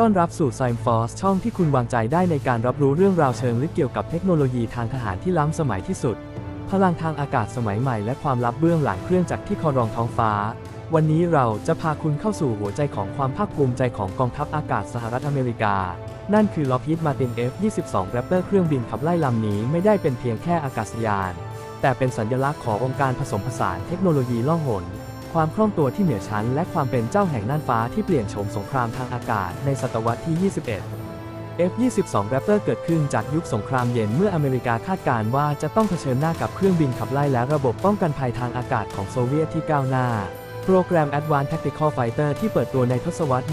ต้อนรับสู่ Science Force ช่องที่คุณวางใจได้ในการรับรู้เรื่องราวเชิงลึกเกี่ยวกับเทคโนโลยีทางทหารที่ล้ำสมัยที่สุด พลังทางอากาศสมัยใหม่และความลับเบื้องหลังเครื่องจักรที่ครองท้องฟ้า วันนี้เราจะพาคุณเข้าสู่หัวใจของความภาคภูมิใจของกองทัพอากาศสหรัฐอเมริกา นั่นคือ Lockheed Martin F-22 Raptor เครื่องบินขับไล่ลำนี้ไม่ได้เป็นเพียงแค่อากาศยาน แต่เป็นสัญลักษณ์ขององค์การผสมผสานเทคโนโลยีล่องหน ความคล่องตัวที่เหนือชั้น และความเป็นเจ้าแห่งน่านฟ้าที่เปลี่ยนโฉมสงครามทางอากาศในศตวรรษที่ 21 F-22 Raptor เกิดขึ้นจากยุคสงครามเย็นเมื่ออเมริกาคาดการณ์ว่าจะต้องเผชิญหน้ากับเครื่องบินขับไล่และระบบป้องกันภัยทางอากาศของโซเวียตที่ก้าวหน้า โปรแกรม Advanced Tactical Fighter ที่เปิดตัวในทศวรรษ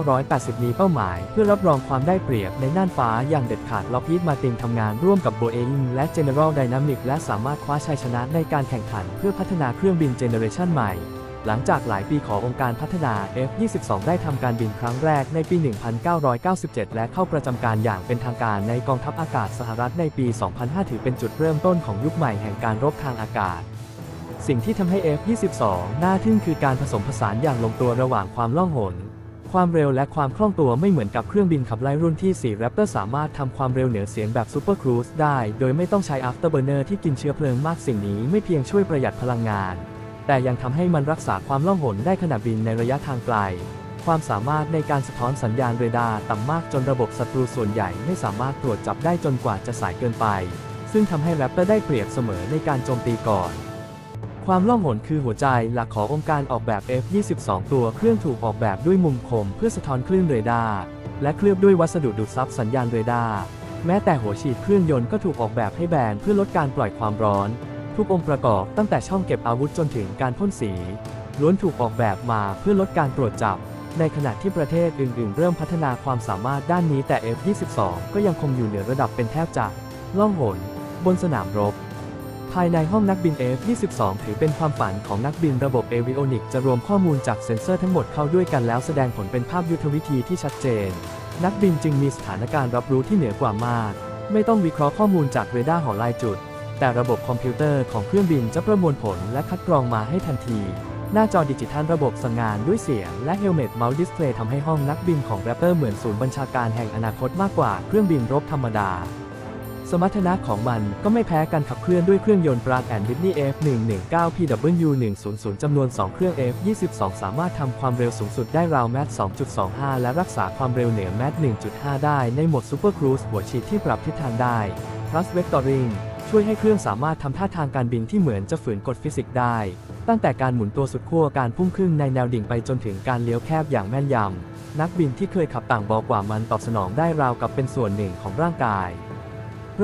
1980 มีเป้าหมาย เพื่อรับรองความได้เปรียบในน่านฟ้าอย่างเด็ดขาด Lockheed Martin ทำงานร่วมกับ Boeing และ General Dynamics และสามารถคว้าชัยชนะในการแข่งขันเพื่อพัฒนาเครื่องบินเจเนอเรชันใหม่ หลังจากหลายปีขององค์การพัฒนา F-22 ได้ทำการบินครั้งแรกในปี 1997 และเข้าประจำการอย่างเป็นทางการในกองทัพอากาศสหรัฐในปี 2005 ถือเป็นจุดเริ่มต้นของยุคใหม่แห่งการรบทางอากาศ สิ่งที่ทำให้ F-22 น่าทึ่งคือการผสมผสานอย่างลงตัวระหว่างความล่องหน ความเร็วและความคล่องตัวไม่เหมือนกับเครื่องบินขับไล่รุ่นที่ 4 Raptor สามารถทำความเร็วเหนือเสียงแบบ Super Cruise ได้ โดยไม่ต้องใช้ Afterburner ที่กินเชื้อเพลิงมากสิ่งนี้ไม่เพียงช่วยประหยัดพลังงาน แต่ยังทำให้มันรักษาความล่องหนได้ขณะบินในระยะทางไกลความสามารถในการสะท้อนสัญญาณเรดาร์ต่ำมากจนระบบศัตรูส่วนใหญ่ไม่สามารถตรวจจับได้จนกว่าจะสายเกินไป ซึ่งทำให้ Raptor ได้เปรียบเสมอในการโจมตีก่อน ความล่องหนคือหัวใจหลักขององค์การออกแบบ F-22 ตัวเครื่องถูกออกแบบด้วยมุมคมเพื่อสะท้อนคลื่นเรดาร์และเคลือบด้วยวัสดุดูดซับสัญญาณเรดาร์แม้แต่หัวฉีดเครื่องยนต์ก็ถูกออกแบบให้แบนเพื่อลดการปล่อยความร้อน ทุกองค์ประกอบตั้งแต่ช่องเก็บอาวุธจนถึงการพ่นสี ล้วนถูกออกแบบมาเพื่อลดการตรวจจับ ในขณะที่ประเทศอื่น ๆ เริ่มพัฒนาความสามารถด้านนี้แต่ F-22 ก็ยังคงอยู่เหนือระดับเป็นแทบจะล่องหนบนสนามรบายในห้องนักบิน F-22 ถือเป็นความฝันของนักบินระบบเอวิโอนิกจะรวมข้อมูลจากเซ็นเซอร์ทั้งหมดเข้าด้วยกันแล้วแสดงผลเป็นภาพยุทธวิธีที่ชัดเจน นักบินจึงมีสถานการณ์รับรู้ที่เหนือกว่ามาก ไม่ต้องวิเคราะห์ข้อมูลจากเรดาร์หอลายจุด แต่ระบบคอมพิวเตอร์ของเครื่องบินจะประมวลผลและคัดกรองมาให้ทันที หน้าจอดิจิทัลระบบสั่งงานด้วยเสียงและเฮลเมตเมาส์ดิสเพลย์ทำให้ห้องนักบินของ Raptor เหมือนศูนย์บัญชาการแห่งอนาคตมากกว่าเครื่องบินรบธรรมดา สมรรถนะของมันก็ไม่แพ้กันขับเคลื่อนด้วยเครื่องยนต์ Pratt and Whitney F119 PW100 จำนวน 2 เครื่อง F22 สามารถทำความเร็วสูงสุดได้ราวแมท2.25 และรักษาความเร็วเหนือแมท1.5 ได้ในโหมด Super Cruise หัวฉีดที่ปรับทิศทางได้ Thrust Vectoring ช่วยให้เครื่องสามารถทำท่าทางการบินที่เหมือนจะฝืนกฎฟิสิกส์ได้ ตั้งแต่การหมุนตัวสุดขั้วการพุ่งขึ้นในแนวดิ่งไปจนถึงการเลี้ยวแคบอย่างแม่นยำนักบินที่เคยขับต่างบอกว่ามันตอบสนองได้ราวกับเป็นส่วนหนึ่งของร่างกาย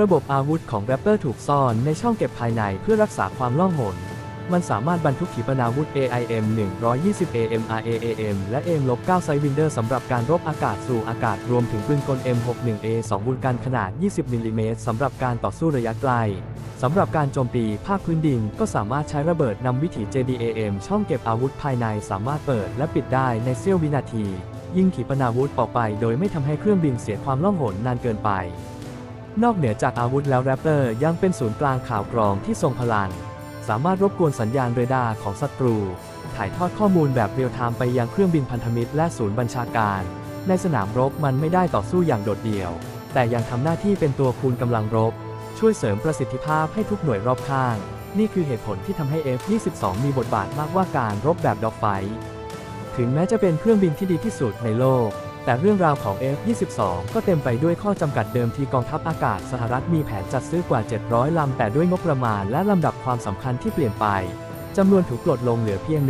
ระบบอาวุธของ Raptor ถูกซ่อนในช่องเก็บภายในเพื่อรักษาความล่องหน มันสามารถบรรทุกขีปนาวุธ AIM 120 AMRAAM และ AIM-9 Sidewinder สำหรับการรบอากาศสู่อากาศรวมถึงปืนกล M61A 2บุลกันขนาด 20มิลลิเมตรสำหรับการต่อสู้ระยะไกลสำหรับการโจมตีภาคพื้นดินก็สามารถใช้ระเบิดนำวิถี JDAM ช่องเก็บอาวุธภายในสามารถเปิดและปิดได้ในเสี้ยววินาที ยิงขีปนาวุธออกไปโดยไม่ทำให้เครื่องบินเสียความล่องหนนานเกินไป นอกเหนือจากอาวุธแล้วแรปเตอร์ยังเป็นศูนย์กลางข่าวกรองที่ทรงพลัง สามารถรบกวนสัญญาณเรดาร์ของศัตรู ถ่ายทอดข้อมูลแบบเรียลไทม์ไปยังเครื่องบินพันธมิตรและศูนย์บัญชาการ ในสนามรบมันไม่ได้ต่อสู้อย่างโดดเดี่ยว แต่ยังทำหน้าที่เป็นตัวคูณกำลังรบ ช่วยเสริมประสิทธิภาพให้ทุกหน่วยรอบข้าง นี่คือเหตุผลที่ทำให้ F-22 มีบทบาทมากกว่าการรบแบบดอกไฟ ถึงแม้จะเป็นเครื่องบินที่ดีที่สุดในโลก แต่เรื่องราวของ F-22 ก็เต็มไปด้วยข้อจำกัดเดิมที่กองทัพอากาศสหรัฐมีแผนจัดซื้อกว่า 700 ลำ แต่ด้วยงบประมาณและลำดับความสำคัญที่เปลี่ยนไปจำนวนถูกลดลงเหลือเพียง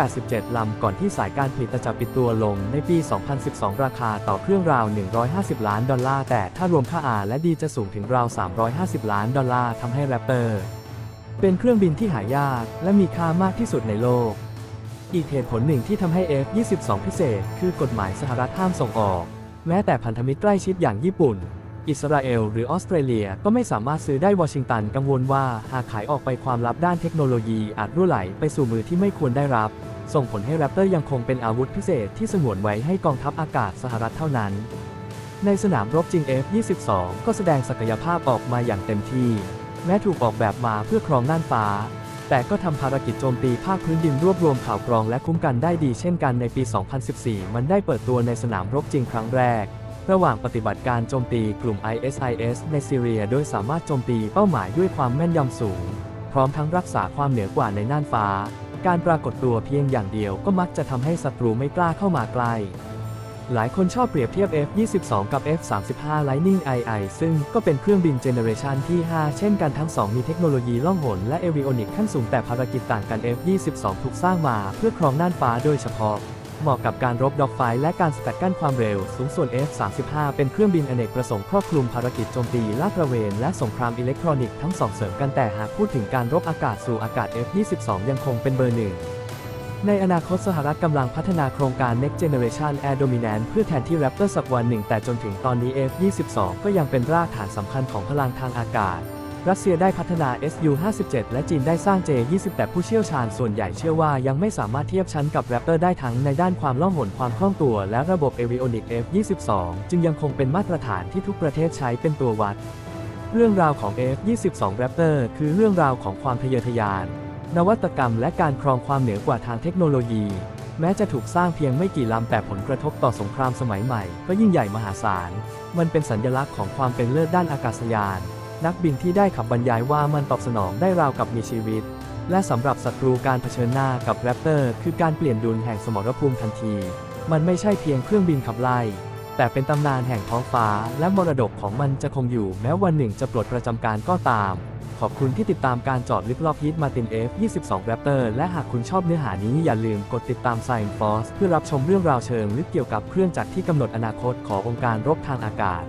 187 ลำ ก่อนที่สายการผลิตจะปิดตัวลงในปี 2012 ราคาต่อเครื่องราว 150 ล้านดอลลาร์ แต่ถ้ารวมค่าอาและดีจะสูงถึงราว 350 ล้านดอลลาร์ทำให้ Raptor เป็นเครื่องบินที่หายากและมีค่ามากที่สุดในโลก อีกเหตุผลหนึ่งที่ทำให้ F-22 พิเศษ คือกฎหมายสหรัฐห้ามส่งออก แม้แต่พันธมิตรใกล้ชิดอย่างญี่ปุ่น อิสราเอล หรือออสเตรเลียก็ไม่สามารถซื้อได้วอชิงตันกังวลว่าหากขายออกไปความลับด้านเทคโนโลยีอาจรั่วไหลไปสู่มือที่ไม่ควรได้รับ ส่งผลให้แรปเตอร์ยังคงเป็นอาวุธพิเศษที่สงวนไว้ให้กองทัพอากาศสหรัฐเท่านั้น ในสนามรบจริง F-22 ก็แสดงศักยภาพออกมาอย่างเต็มที่ แม้ถูกออกแบบมาเพื่อครองน่านฟ้า แต่ก็ทำภารกิจโจมตีภาคพื้นดินรวบรวมข่าวกรองและคุ้มกันได้ดีเช่นกันในปี 2014 มันได้เปิดตัวในสนามรบจริงครั้งแรก ระหว่างปฏิบัติการโจมตีกลุ่ม ISIS ในซีเรีย โดยสามารถโจมตีเป้าหมายด้วยความแม่นยำสูง พร้อมทั้งรักษาความเหนือกว่าในน่านฟ้า การปรากฏตัวเพียงอย่างเดียวก็มักจะทำให้ศัตรูไม่กล้าเข้ามาใกล้ หลายคนชอบเปรียบเทียบ F-22 กับ F-35 Lightning II ซึ่งก็เป็นเครื่องบินเจเนอเรชันที่ 5 เช่นกันทั้ง 2 มีเทคโนโลยีล่องหนและเอวิโอนิกขั้นสูงแต่ภารกิจต่างกัน F-22 ถูกสร้างมาเพื่อครองน่านฟ้าโดยเฉพาะ เหมาะกับการรบดอกไฟและการสกัดกั้นความเร็ว สูงส่วน F-35 เป็นเครื่องบินอเนกประสงค์ครอบคลุมภารกิจโจมตีลาดตระเวนและสงครามอิเล็กทรอนิกส์ทั้งสองเสริมกันแต่หากพูดถึงการรบอากาศสู่อากาศ F-22 ยังคงเป็นเบอร์หนึ่ง ในอนาคตสหรัฐกำลังพัฒนาโครงการ Next Generation Air Dominance เพื่อแทนที่ Raptor สักวันหนึ่ง แต่จนถึงตอนนี้ F-22 ก็ยังเป็นรากฐานสำคัญของพลังทางอากาศ รัสเซียได้พัฒนา Su-57 และจีนได้สร้าง J-20 แต่ผู้เชี่ยวชาญส่วนใหญ่เชื่อว่ายังไม่สามารถเทียบชั้นกับ Raptor ได้ทั้งในด้านความล่องหนความคล่องตัว และระบบ Avionics F-22 จึงยังคงเป็นมาตรฐานที่ทุกประเทศใช้เป็นตัววัด เรื่องราวของ F-22 Raptor คือเรื่องราวของความทะเยอทะยาน นวัตกรรมและการครองความเหนือกว่าทางเทคโนโลยี แม้จะถูกสร้างเพียงไม่กี่ลำแต่ผลกระทบต่อสงครามสมัยใหม่ ก็ยิ่งใหญ่มหาศาล มันเป็นสัญลักษณ์ของความเป็นเลิศด้านอากาศยาน นักบินที่ได้ขับบรรยายว่ามันตอบสนองได้ราวกับมีชีวิต และสำหรับศัตรูการเผชิญหน้ากับแรปเตอร์ คือการเปลี่ยนดุลแห่งสมรภูมิทันที มันไม่ใช่เพียงเครื่องบินขับไล่แต่เป็นตำนานแห่งท้องฟ้าและมรดกของมันจะคงอยู่แม้วันหนึ่งจะปลดประจำการก็ตาม ขอบคุณที่ติดตามการจอดลึกรอบฮิตมาติน F22 Raptor และหากคุณชอบเนื้อหานี้อย่าลืมกดติดตาม Science Force เพื่อรับชมเรื่องราวเชิงลึกเกี่ยวกับเครื่องจักรที่กำหนดอนาคตขององค์การรบทางอากาศ